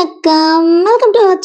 வணக்கம்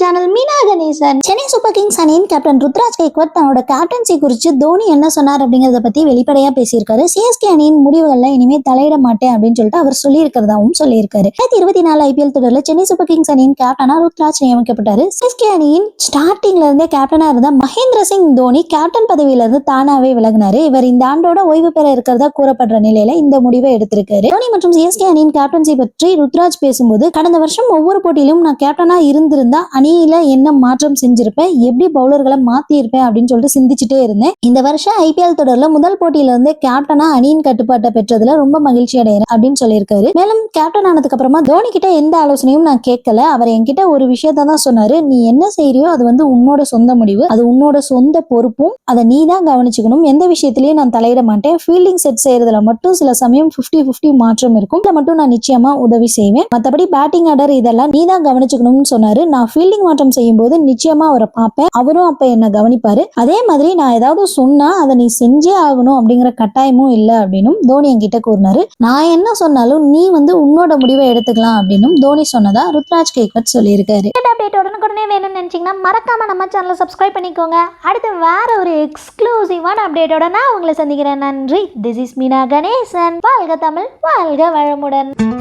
channel Meena Ganesan Chennai super kings அணியின் captain Ruturaj Gaikwad தன்னோட கேப்டன்சி குறித்து தோனி என்ன சொன்னார் அப்படிங்கறத பத்தி வெளிப்படையா பேசியிருக்காரு. சிஎஸ்கே அணியின் முடிவுகள்ல இனிமே தலையிட மாட்டேன் அப்படின்னு சொல்லிட்டு அவர் சொல்லியிருக்கிறதாவும் சொல்லியிருக்காரு. ரெண்டாயிரத்தி இருபத்தி நாலு ஐபிஎல் தொடர்ல சென்னை சூப்பர் கிங்ஸ் அணியின் கேப்டனா ருத்ராஜ் நியமிக்கப்பட்டாரு. சிஎஸ்கே அணியின் ஸ்டார்டிங்ல இருந்தே கேப்டனா இருந்த மகேந்திர சிங் தோனி கேப்டன் பதவியில இருந்து தானாவே விலகினாரு. இவர் இந்த ஆண்டோட ஓய்வு பெற இருக்கிறதா கூறப்படுற நிலையில இந்த முடிவை எடுத்திருக்காரு. தோனி மற்றும் சிஎஸ்கே அணியின் கேப்டன்சி பற்றி ருத்ராஜ் பேசும்போது கடந்த வருஷம் ஒவ்வொரு போட்டியிலும் நான் கேப்டனா இருந்திருந்தா அணியில என்ன மாற்றம் செஞ்சிருப்பேன்? எப்படி பவுலர்களை மாத்திருப்பேன் அப்படின்னு சொல்லிட்டு சிந்திச்சுட்டே இருந்தேன். இந்த வருஷம் ஐபிஎல் தொடர்ல முதல் போட்டியில இருந்து கேப்டனா அணியின் கட்டுப்பாட்டை பெற்றதுல ரொம்ப மகிழ்ச்சி அடைகிறேன் அப்படின்னு சொல்லியிருக்காரு. மேலும் கேப்டன் ஆனதுக்கு அப்புறமா தோனி கிட்ட எந்த ஆலோசனையும் நான் கேட்கல. அவர் என்கிட்ட ஒரு விஷயத்த தான் சொன்னாரு. நீ என்ன செய்யறியோ அது வந்து உன்னோட சொந்த முடிவு. அது உன்னோட சொந்த பொறுப்பும். அதை நீ தான் கவனிச்சுக்கணும். எந்த விஷயத்திலயும் நான் தலையிட மாட்டேன். ஃபீல்டிங் செட் செய்யறதுல மட்டும் சில சமயம் 50 50 மாற்றம் இருக்கும். இதை மட்டும் நான் நிச்சயமா உதவி செய்வேன். மற்றபடி பேட்டிங் ஆர்டர் இதெல்லாம் நீ தான் கவனிச்சுக்கணும்னு சொன்னாரு. நான் ஃபீல்டிங் மாற்றம் செய்யும் போது நிச்சயமா அவரை பார்ப்பேன். அவரும் அப்ப என்ன கவனிப்பாரு. அதே மாதிரி நான் ஏதாவது சொன்னா அதை நீ செஞ்சே ஆகணும் அப்படிங்கிற கட்டாயமும் இல்லை அப்படின்னும் தோனி என்கிட்ட கூறினாரு. நான் என்ன சொன்னாலும் நீ வந்து உன்னோட முடிவை எடுத்துக்கலாம் அப்படின்னும் தோனி சொன்னதா ருத்ராஜ் கேக்கட் சொல்லியிருக்காரு. அப்டேட் உடனுக்குடனே வேணும்னு நினைச்சீங்கன்னா மறக்காமல் நம்ம சேனலை சப்ஸ்கிரைப் பண்ணிக்கோங்க. அடுத்து வேற ஒரு எக்ஸ்க்ளூசிவான அப்டேட்டோட நான் உங்களை சந்திக்கிறேன். நன்றி. This is Meena Ganesan. வாழ்க தமிழ் வாழ்க வளமுடன்.